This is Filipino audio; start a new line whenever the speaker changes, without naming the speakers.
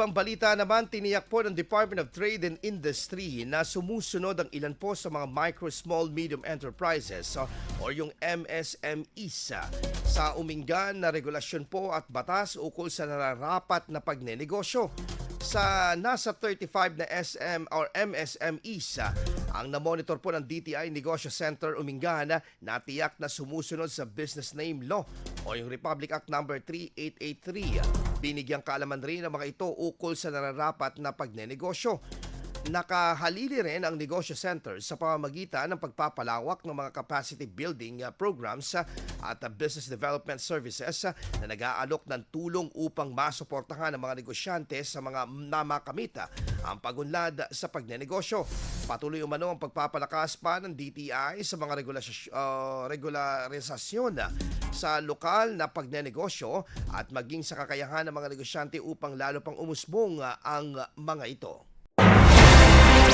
Pambalita naman, tiniyak po ng Department of Trade and Industry na sumusunod ang ilan po sa mga micro, small, medium enterprises o yung MSMEs sa uminggan na regulasyon po at batas ukol sa nararapat na pagnenegosyo. Sa nasa 35 na SM or MSMEs, ah, ang namonitor po ng DTI Negosyo Center Umingan natiyak na sumusunod sa Business Name Law o yung Republic Act number 3883. Binigyang kaalaman rin ang mga ito ukol sa nararapat na pagnenegosyo. Nakahalili rin ang negosyo center sa pamamagitan ng pagpapalawak ng mga capacity building uh, programs uh, at uh, business development services na nag-aalok ng tulong upang masuportahan ang mga negosyante sa mga namakamita ang pagunlad sa pagnenegosyo. Patuloy umano ang pagpapalakas pa ng DTI sa mga uh, regularisasyon sa lokal na pagnenegosyo at maging sa kakayahan ng mga negosyante upang lalo pang umusbong ang mga ito.